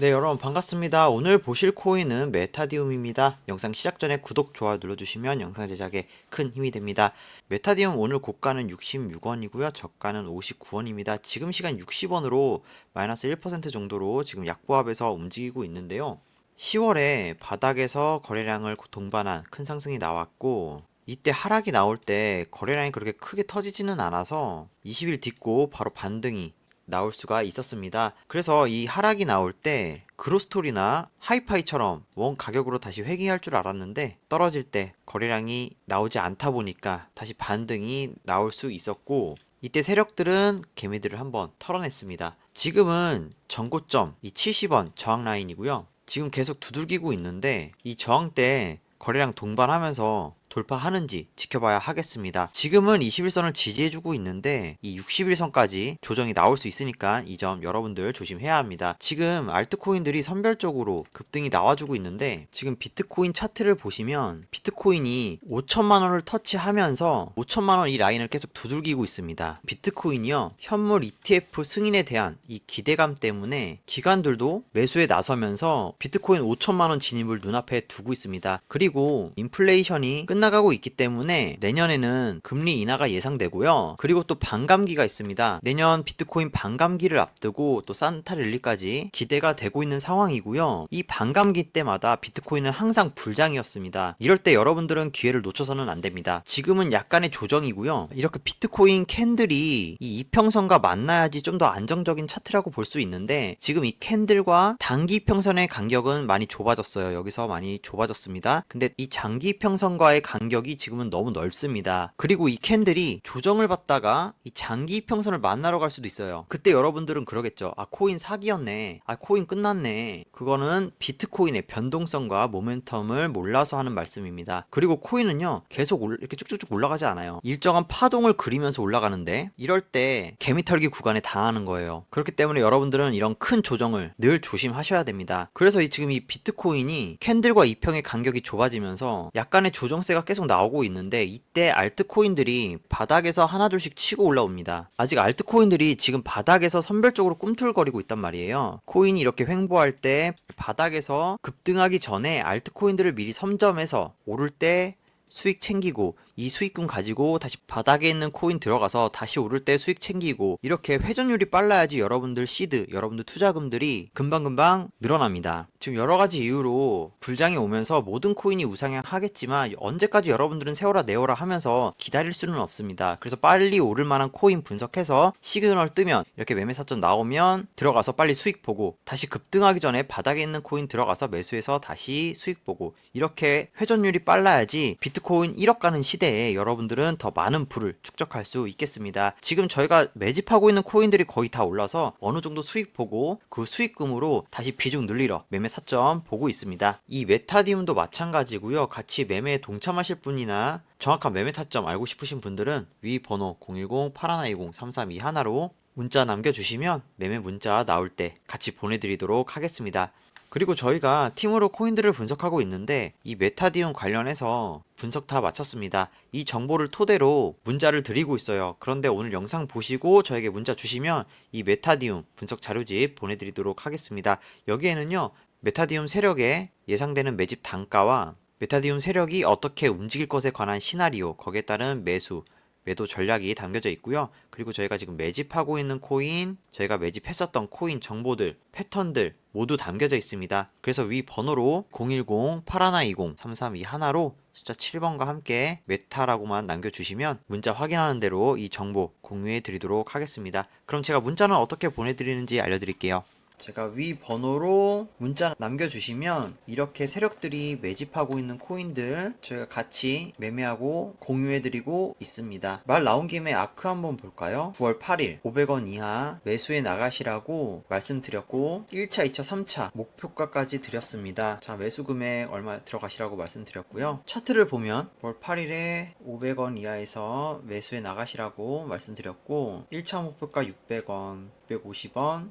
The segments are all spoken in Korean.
네, 여러분 반갑습니다. 오늘 보실 코인은 메타디움입니다. 영상 시작 전에 구독, 좋아요 눌러주시면 영상 제작에 큰 힘이 됩니다. 메타디움 오늘 고가는 66원이고요. 저가는 59원입니다. 지금 시간 60원으로 마이너스 1% 정도로 지금 약보합에서 움직이고 있는데요. 10월에 바닥에서 거래량을 동반한 큰 상승이 나왔고 이때 하락이 나올 때 거래량이 그렇게 크게 터지지는 않아서 20일 딛고 바로 반등이 나올 수가 있었습니다. 그래서 이 하락이 나올 때 그로스토리나 하이파이처럼 원 가격으로 다시 회귀할 줄 알았는데 떨어질 때 거래량이 나오지 않다 보니까 다시 반등이 나올 수 있었고 이때 세력들은 개미들을 한번 털어냈습니다. 지금은 전고점 이 70원 저항 라인이고요. 지금 계속 두들기고 있는데 이 저항 때 거래량 동반하면서 돌파하는지 지켜봐야 하겠습니다. 지금은 21선을 지지해주고 있는데 이 61선까지 조정이 나올 수 있으니까 이 점 여러분들 조심해야 합니다. 지금 알트코인들이 선별적으로 급등이 나와주고 있는데 지금 비트코인 차트를 보시면 비트코인이 5천만 원을 터치하면서 5천만 원 이 라인을 계속 두들기고 있습니다. 비트코인이요 현물 ETF 승인에 대한 이 기대감 때문에 기관들도 매수에 나서면서 비트코인 5천만 원 진입을 눈앞에 두고 있습니다. 그리고 인플레이션이 끝나 가고 있기 때문에 내년에는 금리 인하가 예상되고요. 그리고 또 반감기가 있습니다. 내년 비트코인 반감기를 앞두고 또 산타 랠리까지 기대가 되고 있는 상황이고요. 이 반감기 때마다 비트코인은 항상 불장이었습니다. 이럴 때 여러분들은 기회를 놓쳐서는 안 됩니다. 지금은 약간의 조정이고요. 이렇게 비트코인 캔들이 이 이평선과 만나야지 좀 더 안정적인 차트라고 볼 수 있는데 지금 이 캔들과 단기 이평선의 간격은 많이 좁아졌어요. 여기서 많이 좁아졌습니다. 근데 이 장기 이평선과의 간격이 지금은 너무 넓습니다. 그리고 이 캔들이 조정을 받다가 이 장기 이평선을 만나러 갈 수도 있어요. 그때 여러분들은 그러겠죠. 아 코인 사기였네. 아 코인 끝났네. 그거는 비트코인의 변동성과 모멘텀을 몰라서 하는 말씀입니다. 그리고 코인은요 계속 올- 이렇게 쭉쭉쭉 올라가지 않아요. 일정한 파동을 그리면서 올라가는데 이럴 때 개미털기 구간에 당하는 거예요. 그렇기 때문에 여러분들은 이런 큰 조정을 늘 조심하셔야 됩니다. 그래서 이 지금 이 비트코인이 캔들과 이평의 간격이 좁아지면서 약간의 조정세가 계속 나오고 있는데 이때 알트코인들이 바닥에서 하나둘씩 치고 올라옵니다. 아직 알트코인들이 지금 바닥에서 선별적으로 꿈틀거리고 있단 말이에요. 코인이 이렇게 횡보할 때 바닥에서 급등하기 전에 알트코인들을 미리 선점해서 오를 때 수익 챙기고 이 수익금 가지고 다시 바닥에 있는 코인 들어가서 다시 오를 때 수익 챙기고 이렇게 회전율이 빨라야지 여러분들 시드, 여러분들 투자금들이 금방금방 늘어납니다. 지금 여러 가지 이유로 불장이 오면서 모든 코인이 우상향 하겠지만 언제까지 여러분들은 세워라 내워라 하면서 기다릴 수는 없습니다. 그래서 빨리 오를 만한 코인 분석해서 시그널 뜨면 이렇게 매매 사점 나오면 들어가서 빨리 수익 보고 다시 급등하기 전에 바닥에 있는 코인 들어가서 매수해서 다시 수익 보고 이렇게 회전율이 빨라야지 비트코인 1억 가는 시대 에 여러분들은 더 많은 부를 축적할 수 있겠습니다. 지금 저희가 매집하고 있는 코인들이 거의 다 올라서 어느 정도 수익 보고 그 수익금으로 다시 비중 늘리러 매매 타점 보고 있습니다. 이 메타디움도 마찬가지고요. 같이 매매에 동참하실 분이나 정확한 매매 타점 알고 싶으신 분들은 위 번호 010-8120-332 하나로 문자 남겨주시면 매매 문자 나올 때 같이 보내드리도록 하겠습니다. 그리고 저희가 팀으로 코인들을 분석하고 있는데 이 메타디움 관련해서 분석 다 마쳤습니다. 이 정보를 토대로 문자를 드리고 있어요. 그런데 오늘 영상 보시고 저에게 문자 주시면 이 메타디움 분석 자료집 보내드리도록 하겠습니다. 여기에는요 메타디움 세력의 예상되는 매집 단가와 메타디움 세력이 어떻게 움직일 것에 관한 시나리오 거기에 따른 매수 매도 전략이 담겨져 있고요. 그리고 저희가 지금 매집하고 있는 코인, 저희가 매집했었던 코인 정보들, 패턴들 모두 담겨져 있습니다. 그래서 위 번호로 010-8120-332 하나로 숫자 7번과 함께 메타라고만 남겨주시면 문자 확인하는 대로 이 정보 공유해 드리도록 하겠습니다. 그럼 제가 문자는 어떻게 보내드리는지 알려드릴게요. 제가 위 번호로 문자 남겨주시면 이렇게 세력들이 매집하고 있는 코인들 저희가 같이 매매하고 공유해드리고 있습니다. 말 나온 김에 아크 한번 볼까요? 9월 8일 500원 이하 매수해 나가시라고 말씀드렸고 1차, 2차, 3차 목표가까지 드렸습니다. 자 매수 금액 얼마 들어가시라고 말씀드렸고요. 차트를 보면 9월 8일에 500원 이하에서 매수해 나가시라고 말씀드렸고 1차 목표가 600원, 650원,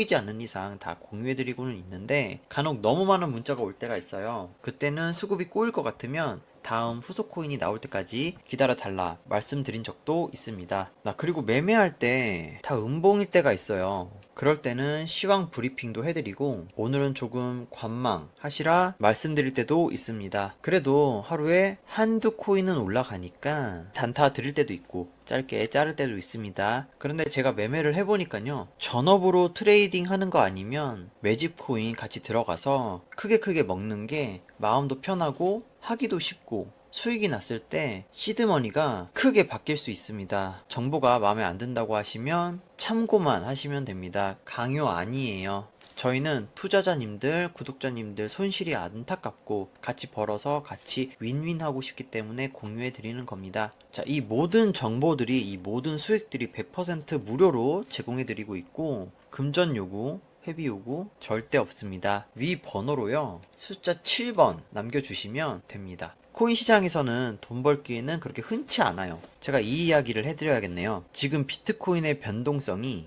이지 않는 이상 다 공유해드리고는 있는데 간혹 너무 많은 문자가 올 때가 있어요. 그때는 수급이 꼬일 것 같으면 다음 후속 코인이 나올 때까지 기다려 달라 말씀드린 적도 있습니다. 나 그리고 매매할 때 다 음봉일 때가 있어요. 그럴 때는 시황 브리핑도 해드리고 오늘은 조금 관망 하시라 말씀드릴 때도 있습니다. 그래도 하루에 한두 코인은 올라가니까 단타 드릴 때도 있고 짧게 자를 때도 있습니다. 그런데 제가 매매를 해보니까요. 전업으로 트레이딩 하는 거 아니면 매집 코인 같이 들어가서 크게 크게 먹는 게 마음도 편하고 하기도 쉽고 수익이 났을 때 시드머니가 크게 바뀔 수 있습니다. 정보가 마음에 안 든다고 하시면 참고만 하시면 됩니다. 강요 아니에요. 저희는 투자자님들, 구독자님들 손실이 안타깝고 같이 벌어서 같이 윈윈하고 싶기 때문에 공유해 드리는 겁니다. 자, 이 모든 정보들이 이 모든 수익들이 100% 무료로 제공해 드리고 있고 금전 요구, 회비 요구 절대 없습니다. 위 번호로요. 숫자 7번 남겨주시면 됩니다. 코인 시장에서는 돈 벌기에는 그렇게 흔치 않아요. 제가 이 이야기를 해드려야겠네요. 지금 비트코인의 변동성이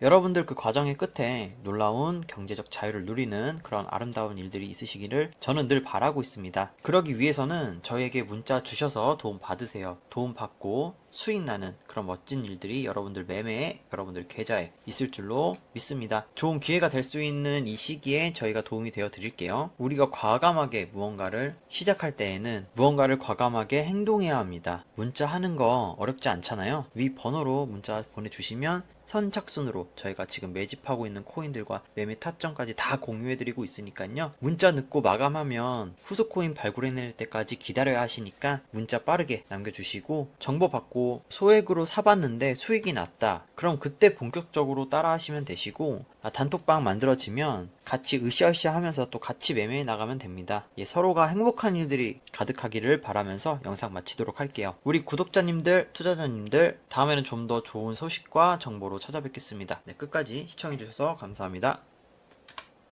여러분들 그 과정의 끝에 놀라운 경제적 자유를 누리는 그런 아름다운 일들이 있으시기를 저는 늘 바라고 있습니다. 그러기 위해서는 저에게 문자 주셔서 도움 받으세요. 도움 받고 수익 나는 그런 멋진 일들이 여러분들 매매에 여러분들 계좌에 있을 줄로 믿습니다. 좋은 기회가 될 수 있는 이 시기에 저희가 도움이 되어 드릴게요. 우리가 과감하게 무언가를 시작할 때에는 무언가를 과감하게 행동해야 합니다. 문자 하는 거 어렵지 않잖아요. 위 번호로 문자 보내주시면 선착순으로 저희가 지금 매집하고 있는 코인들과 매매 타점까지 다 공유해드리고 있으니까요. 문자 늦고 마감하면 후속 코인 발굴해낼 때까지 기다려야 하시니까 문자 빠르게 남겨주시고 정보 받고 소액으로 사봤는데 수익이 났다. 그럼 그때 본격적으로 따라 하시면 되시고 아, 단톡방 만들어지면 같이 으쌰으쌰 하면서 또 같이 매매해 나가면 됩니다. 예, 서로가 행복한 일들이 가득하기를 바라면서 영상 마치도록 할게요. 우리 구독자님들, 투자자님들, 다음에는 좀 더 좋은 소식과 정보로 찾아뵙겠습니다. 네, 끝까지 시청해주셔서 감사합니다.